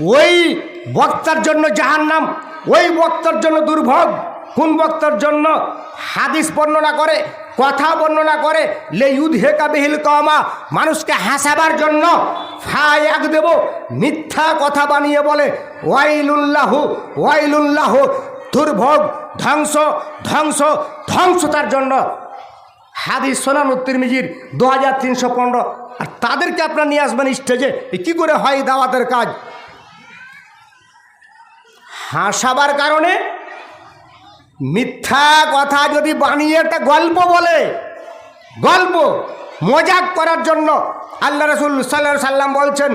ওই বক্তার জন্য জাহান্নাম, ওই বক্তার জন্য দুর্ভোগ, কোন বক্তার জন্য হাদিস বর্ণনা করে, কথা বর্ণনা করে, লে ইউদ হেকা বিহিল কমা মানুষকে হাসাবার জন্য ফায়াক দেব, মিথ্যা কথা বানিয়ে বলে, ওয়াইলুল্লাহু, ওয়াইলুল্লাহ, দুর্ভোগ, ধ্বংস ধ্বংস ধ্বংসতার জন্য। হাদিস সোনান উত্তিরমিজির দু হাজার তিনশো পনেরো। আর তাদেরকে আপনারা নিয়ে আসবেন স্টেজে কী করে হয় দাওয়াতের কাজ? হাসাবার কারণে মিথ্যা কথা যদি বানিয়ে একটা গল্প বলে, গল্প, মজাক করার জন্য আল্লাহ রসুল সাল্লাহ সাল্লাম বলছেন,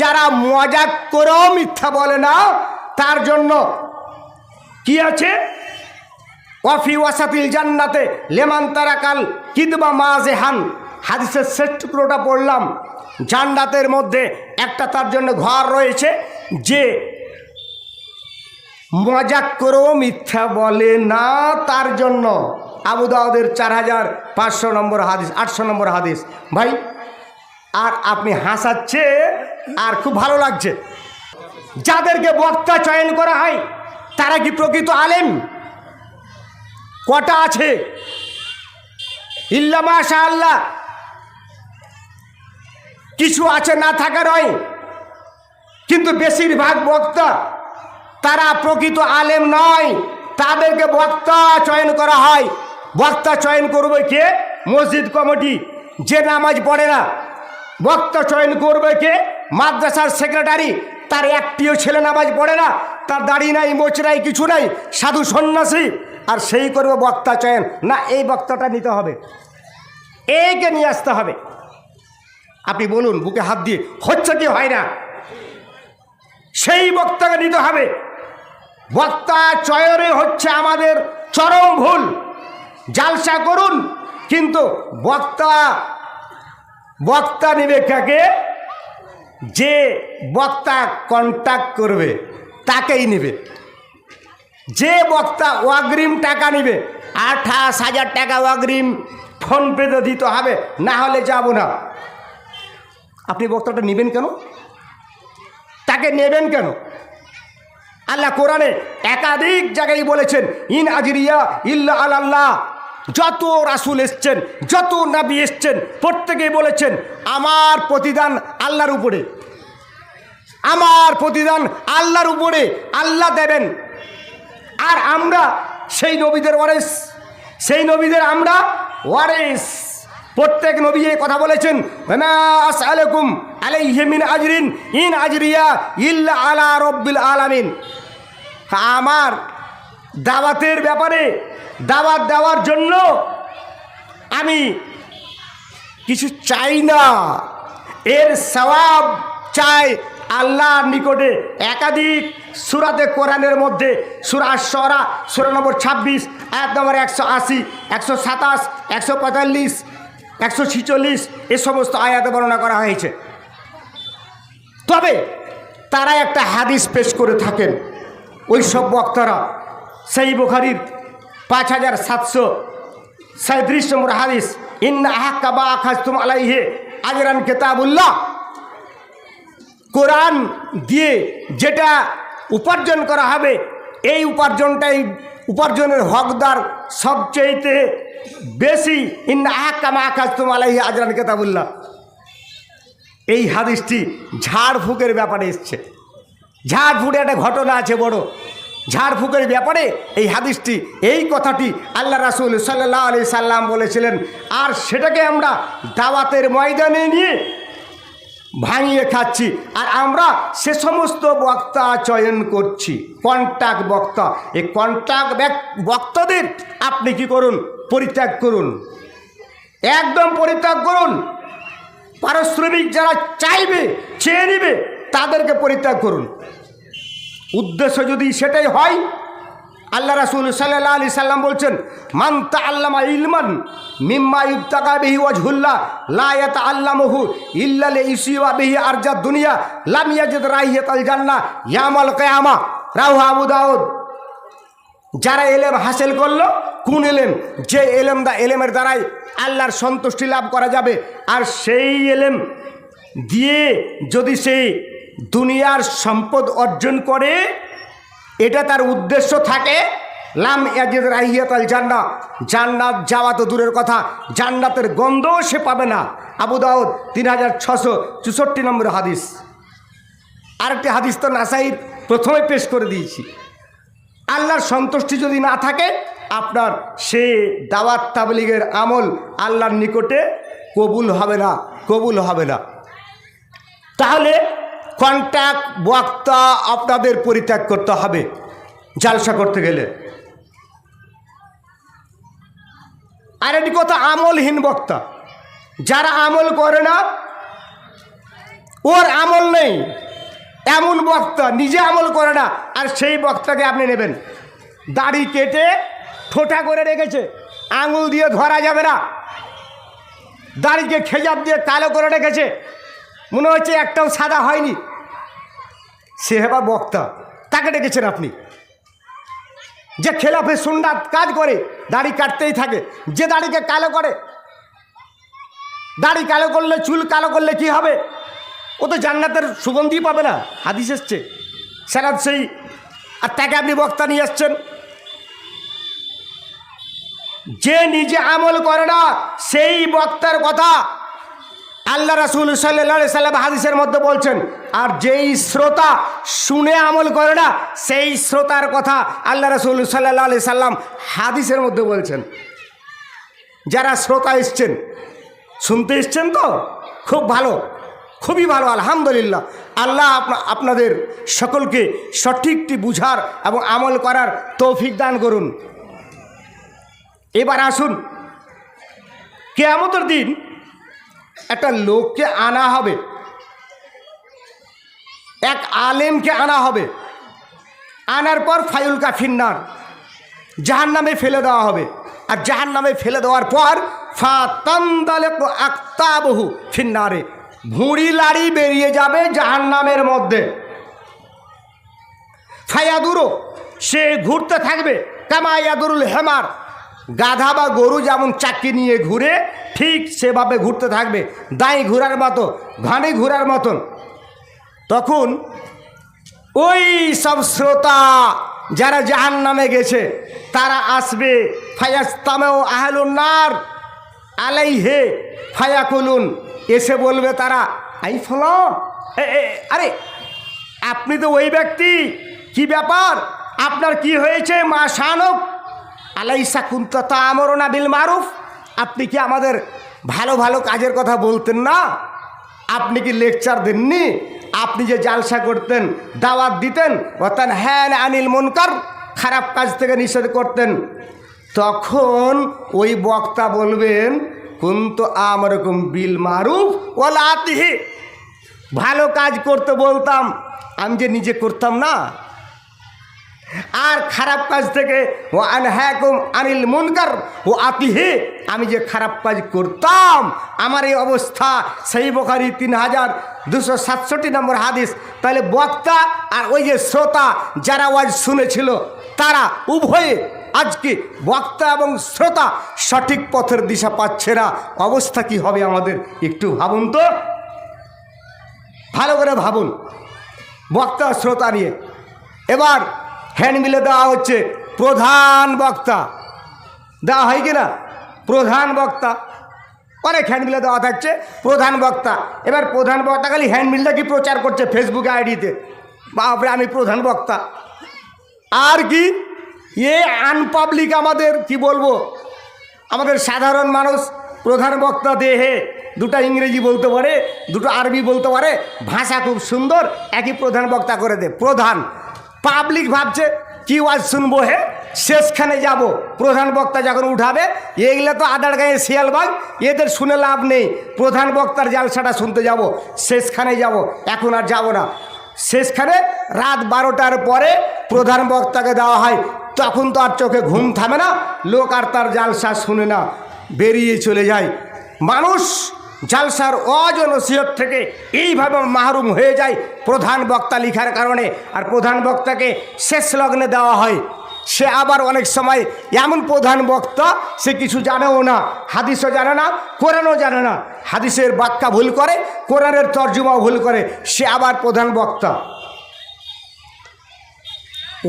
যারা মজাক করেও মিথ্যা বলে না, তার জন্য কি আছে? ওয়াফি ওয়াসাতিল জান্নাতে লেমান তারাকাল কিদবা মাজেহান হাদিসের শেষ টুকরোটা পড়লাম। জান্নাতের মধ্যে একটা তার জন্য ঘর রয়েছে, যে মজাক করেও মিথ্যা বলে না তার জন্য। আবু দাউদের চার হাজার পাঁচশো নম্বর হাদিস, আটশো নম্বর হাদিস। ভাই, আর আপনি হাসাচ্ছে, আর খুব ভালো লাগছে। যাদেরকে বক্তা চয়ন করা হয়, তারা কি প্রকৃত আলেম? কটা আছে? ইল্লা মাশা আল্লাহ কিছু আছে না থাকা নয় কিন্তু বেশিরভাগ বক্তা তারা প্রকৃত আলেম নয়। তাদেরকে বক্তা চয়ন করা হয়। বক্তা চয়ন করবে কে? মসজিদ কমিটি। যে নামাজ পড়ে না, বক্তা চয়ন করবে কে? মাদ্রাসার সেক্রেটারি। তার একটিও ছেলে নামাজ পড়ে না, তার দাড়ি নাই, মোচ নাই, কিছু নাই, সাধু সন্ন্যাসী। আর সেই করবে বক্তা চয়ন। না, এই বক্তাটা নিতে হবে। একে নিয়ে আসতে হবে। আপনি বলুন, বুকে হাত দিয়ে, হচ্ছে কি হয় না? সেই বক্তাকে নিতে হবে। বক্তা চয়নে হচ্ছে আমাদের চরম ভুল। জালসা করুন, কিন্তু বক্তা বক্তা নেবে কাকে যে বক্তা কন্ট্যাক্ট করবে, তাকেই নেবে। যে বক্তা অগ্রিম টাকা নেবে, আঠাশ হাজার টাকা অগ্রিম ফোনপেতে দিতে হবে, না হলে যাব না। আপনি বক্তাটা নেবেন কেন? তাকে নেবেন কেন? আল্লাহ কোরআনে একাধিক জায়গায় বলেছেন, ইন আজরিয়া ইল্লা আল্লাহ যত রাসুল এসছেন, যত নাবি এসছেন, প্রত্যেকেই বলেছেন, আমার প্রতিদান আল্লাহর উপরে। আমার প্রতিদান আল্লাহর উপরে, আল্লাহ দেবেন। আর আমরা সেই নবীদের ওয়ারেস, সেই নবীদের আমরা ওয়ারেস। প্রত্যেক নবী কথা বলেছেন আলাইকুম আলাইহিমিন আজরিন, ইন আজরিয়া ইল্লা আলা রব্বিল আলামিন। আমার দাওয়াতের ব্যাপারে দাওয়াত দেওয়ার জন্য আমি কিছু চাই না। এর সওয়াব চাই আল্লাহর নিকটে একাধিক সুরাতে কোরআনের মধ্যে, সুরা সরা সুরা নম্বর ছাব্বিশ এক নম্বর একশো আশি, একশো সাতাশ, একশো পঁয়তাল্লিশ, একশো ছিচল্লিশ, এ সমস্ত আয়াতে বর্ণনা করা হয়েছে। তবে তারা একটা হাদিস পেশ করে থাকেন। ওই সব বক্তারা সেই বুখারির পাঁচ হাজার সাতশো সাঁত্রিশ নম্বর হাদিস, ইন্না আহাক্কা বা আখাজ তুম আলাইহে আজরান কেতাবুল্লাহ। কোরআন দিয়ে যেটা উপার্জন করা হবে, এই উপার্জনটাই উপার্জনের হকদার সবচেয়েতে বেশি, ইন্না আহাক্কা মা আখাজ তুম আলাইহে আজরান কেতাবুল্লাহ। এই হাদিসটি ঝাড়ফুঁকের ব্যাপারে এসছে। ঝাড়ফুঁড়ে একটা ঘটনা আছে বড়। ঝাড়ফুঁকের ব্যাপারে এই হাদিসটি, এই কথাটি আল্লাহ রাসুল সাল্লাহ আলি সাল্লাম বলেছিলেন, আর সেটাকে আমরা দাওয়াতের ময়দানে নিয়ে ভাঙিয়ে খাচ্ছি, আর আমরা সে সমস্ত বক্তা চয়ন করছি কন্ট্যাক্ট বক্তা। এই কন্ট্যাক্ট বক্তাদের আপনি কি করুন? পরিত্যাগ করুন। একদম পরিত্যাগ করুন। পারিশ্রমিক যারা চাইবে, চেয়ে নিবে, তাদেরকে পরিত্যাগ করুন। উদ্দেশ্য যদি সেটাই হয়, আল্লাহ রাসুল সাল্লাহ আলি সাল্লাম বলছেন মান্তা আল্লামা ইলমান মিম্মা ইবতাকা বিহি ওয়াজহুল্লাহ লায়াত আল্লামহু ইল্লালে ইসিওয়া বিহি আরজা দুনিয়া, লাম ইয়াজিদ রাহিয়াত আল জান্না ইয়ামাল কিয়ামা। Rahu Abu Dawud. যারা এলেম হাসিল করল, কোন এলেম? যে এলেম দা এলেমের দ্বারাই আল্লাহর সন্তুষ্টি লাভ করা যাবে। আর সেই এলেম দিয়ে যদি সেই দুনিয়ার সম্পদ অর্জন করে, এটা তার উদ্দেশ্য থাকে, লাম ইয়াজিদ রাহিয়াত আল জান্নাত জান্নাত যাওয়া তো দূরের কথা, জান্নাতের গন্ধও সে পাবে না। আবু দাউদ তিন হাজার ছশো চৌষট্টি নম্বর হাদিস। আরেকটি হাদিস তো নাসাইর প্রথমে পেশ করে দিয়েছি। আল্লাহর সন্তুষ্টি যদি না থাকে, আপনার সে দাওয়াত তাবলিগের আমল আল্লাহর নিকটে কবুল হবে না, কবুল হবে না। তাহলে কন্ট্যাক্ট বক্তা আপনাদের পরিত্যাগ করতে হবে জালসা করতে গেলে। আর এটি কথা আমলহীন বক্তা। যারা আমল করে না, ওর আমল নেই। এমন বক্তা নিজে আমল করে না, আর সেই বক্তাকে আপনি নেবেন। দাড়ি কেটে ঠোঁটা করে রেখেছে, আঙুল দিয়ে ধরা যাবে না। দাড়িকে খেজাব দিয়ে কালো করে রেখেছে, মনে হচ্ছে একটাও সাদা হয়নি। সে হেবা বক্তা, তাকে ডেকেছেন আপনি। যে খেলাফে সুন্নাত কাজ করে, দাড়ি কাটতেই থাকে, যে দাড়িকে কালো করে, দাড়ি কালো করলে চুল কালো করলে কি হবে? ও তো জান্নাতের সুগন্ধি পাবে না, হাদিস এসছে। সেরা সেই, আর তাকে আপনি বক্তা নিয়ে এসছেন যে নিজে আমল করে না, সেই বক্তার কথা আল্লাহ রাসুল সাল্লাহ সাল্লাম হাদিসের মধ্যে বলছেন, আর যেই শ্রোতা শুনে আমল করে না, সেই শ্রোতার কথা আল্লাহ রাসুল সাল্লাহ সাল্লাম হাদিসের মধ্যে বলছেন। যারা শ্রোতা এসছেন, শুনতে এসছেন তো? খুব ভালো। খুবই ভালো, আলহামদুলিল্লাহ। আল্লাহ আপনা- আপনাদের সকলকে সঠিকটি বুঝার এবং আমল করার তৌফিক দান করুন। এবার আসুন, কেয়ামতের দিন একটা লোককে আনা হবে। এক আলেমকে আনা হবে। আনার পর ফাইল কাফিন্নার জাহান নামে ফেলে দেওয়া হবে। আর জাহান নামে ফেলে দেওয়ার পর ফা তান্দালে আক্তাবহু ফিন্নারে। ভুঁড়ি লাড়ি বেরিয়ে যাবে জাহান নামের মধ্যে। ফায়াদুরো, সে ঘুরতে থাকবে কামায়াদুরুল হেমার। গাধা বা গরু যেমন চাকি নিয়ে ঘুরে, ঠিক সেভাবে ঘুরতে থাকবে দাঁই ঘোরার মতো, ঘানি ঘোরার মতন। তখন ওই সব শ্রোতা যারা জাহান নামে গেছে, তারা আসবে ফায়াস্তামেও আহলুন্নার আলাই হে ফায়াকুলুন। এসে বলবে তারা আই ফল আরে আপনি তো ওই ব্যক্তি কি ব্যাপার? আপনার কি হয়েছে মা শানক আলাইসা কুন্ত তা আমরনা বিল মারুফ? আপনি কি আমাদের ভালো ভালো কাজের কথা বলতেন না? আপনি কি লেকচার দেননি? আপনি যে জালসা করতেন দাওয়াত দিতেন অর্থাৎ হ্যান আনিল মনকার খারাপ কাজ থেকে নিষেধ করতেন। তখন ওই বক্তা বলবেন কুন্ত আমরকম বিল মারুফ ওলা আতিহি। ভালো কাজ করতে বলতাম, আমি যে নিজে করতাম না। আর খারাপ কাজ থেকে ও আনহ্যাকুম আনিল মুনকার ও আতিহে। আমি যে খারাপ কাজ করতাম, আমার এই অবস্থা। সেই বোখারি তিন হাজার দুশো সাতষট্টি নম্বর হাদিস। তাহলে বক্তা আর ওই যে শ্রোতা, যারা ওয়াজ শুনেছিল, তারা উভয়ে আজকে বক্তা এবং শ্রোতা সঠিক পথের দিশা পাচ্ছে না, অবস্থা কি হবে আমাদের একটু ভাবুন তো। ভালো করে ভাবুন, বক্তা শ্রোতা নিয়ে। এবার হ্যান্ডবিলে দেওয়া হচ্ছে প্রধান বক্তা। দেওয়া হয় কি না? প্রধান বক্তা। অনেক হ্যান্ডবিলে দেওয়া থাকছে, প্রধান বক্তা। এবার প্রধান বক্তা খালি হ্যান্ডবিলটা কি প্রচার করছে ফেসবুকে আইডিতে বাপরে, আমি প্রধান বক্তা। আর কি? এ আনপাবলিক আমাদের, কি বলব? আমাদের সাধারণ মানুষ, প্রধান বক্তা দেহে দুটো ইংরেজি বলতে পারে, দুটো আরবি বলতে পারে, ভাষা খুব সুন্দর, একই প্রধান বক্তা করে দে প্রধান পাবলিক ভাবছে, কি ওয়াজ শুনব হে? শেষখানে যাব। প্রধান বক্তা যখন উঠাবে এগুলো তো আদার গায়ে শিয়ালবাগ এদের শুনে লাভ নেই। প্রধান বক্তার জালসাটা শুনতে যাব, শেষখানে যাব, এখন আর যাব না। শেষখানে রাত বারোটার পরে প্রধান বক্তাকে দেওয়া হয় তখন তো আর চোখে ঘুম থামে না, লোক আর তার জালসা শুনে না, বেরিয়ে চলে যায়। মানুষ জালসার অজনসিয়ত থেকে এইভাবে মাহরুম হয়ে যায় প্রধান বক্তা লিখার কারণে, আর প্রধান বক্তাকে শেষ লগ্নে দেওয়া হয়। সে আবার অনেক সময় এমন প্রধান বক্তা, সে কিছু জানেও না, হাদিসও জানে না, কোরআনও জানে না। হাদিসের বাক্যা ভুল করে, কোরআনের তর্জমাও ভুল করে, সে আবার প্রধান বক্তা।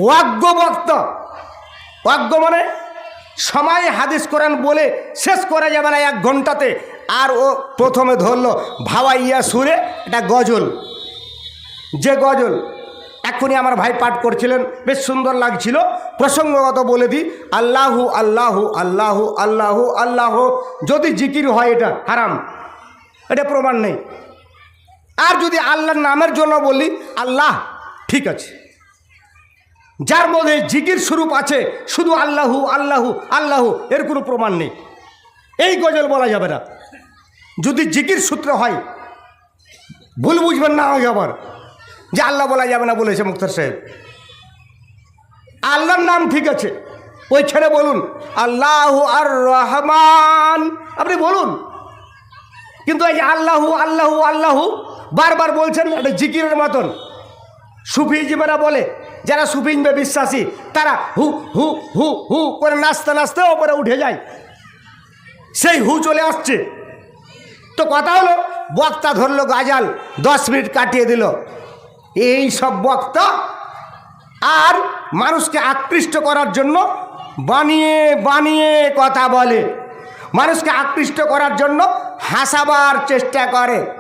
ওয়াজ্ঞ বক্তা। ওয়াজ্ঞ মানে? সময় হাদিস কোরআন বলে শেষ করা যাবে না এক ঘন্টাতে। আর ও প্রথমে ধরলো, ভাওয়াইয়া সুরে এটা গজল। যে গজল? এক্ষুনি আমার ভাই পাঠ করছিলেন, বেশ সুন্দর লাগছিল। প্রসঙ্গগত বলে দিই, আল্লাহু আল্লাহু আল্লাহু আল্লাহু, আল্লাহ, যদি জিকির হয় এটা, হারাম। এটা প্রমাণ নেই। আর যদি আল্লাহর নামের জন্য বলি, আল্লাহ, ঠিক আছে। যার মধ্যে জিকির স্বরূপ আছে, শুধু আল্লাহু আল্লাহু আল্লাহু, এর কোনো প্রমাণ নেই। এই গজল বলা যাবে না। যদি জিকির সূত্র হয়, ভুল বুঝবেন না হয় আবার। যে আল্লাহ বলা যাবে না বলেছে মুক্তার সাহেব। আল্লাহর নাম ঠিক আছে ওই ছেড়ে বলুন, আল্লাহ আর রহমান আপনি বলুন। কিন্তু এই যে আল্লাহু আল্লাহু আল্লাহু, বারবার বলছেন, এটা জিকিরের মতন। সুফিজিমেরা বলে, যারা সুফিজমে বিশ্বাসী, তারা হু হু হু হু করে নাচতে নাচতে ওপরে উঠে যায়। সেই হু চলে আসছে। তো কথা হলো, বক্তা ধরলো গাজাল, দশ মিনিট কাটিয়ে দিল। এই সব বক্তা আর মানুষকে আকৃষ্ট করার জন্য বানিয়ে বানিয়ে কথা বলে। মানুষকে আকৃষ্ট করার জন্য হাসাবার চেষ্টা করে।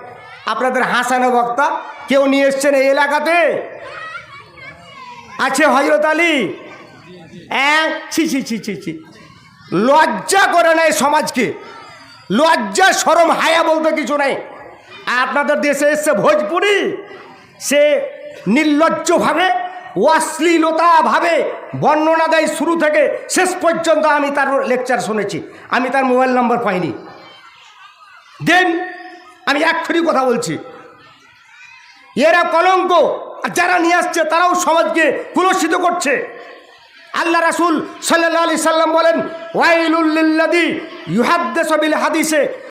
আপনাদের হাসানো বক্তা কেউ নিয়ে এসছেন এই এলাকাতে? আছে হজরত আলী? হ্যাঁ ছি ছি ছি ছি ছি। লজ্জা করে নেয় সমাজকে। লজ্জা, সরম, হায়া বলতে কিছু নেই। আপনাদের দেশে এসছে ভোজপুরি। সে নির্লজ্জভাবে, অশ্লীলতাভাবে বর্ণনা দেয় শুরু থেকে শেষ পর্যন্ত আমি তার লেকচার শুনেছি। আমি তার মোবাইল নম্বর পাইনি। দেন আমি এক্ষুনি কথা বলছি। এরা কলঙ্ক, আর যারা নিয়ে আসছে, তারাও সমাজকে কুলসিত করছে। আল্লাহ রাসুল সাল্লাহ আলি সাল্লাম বলেন ওয়াইলুল্লিল্লাদি ইউহাদ্দেশ বিল হাদিসে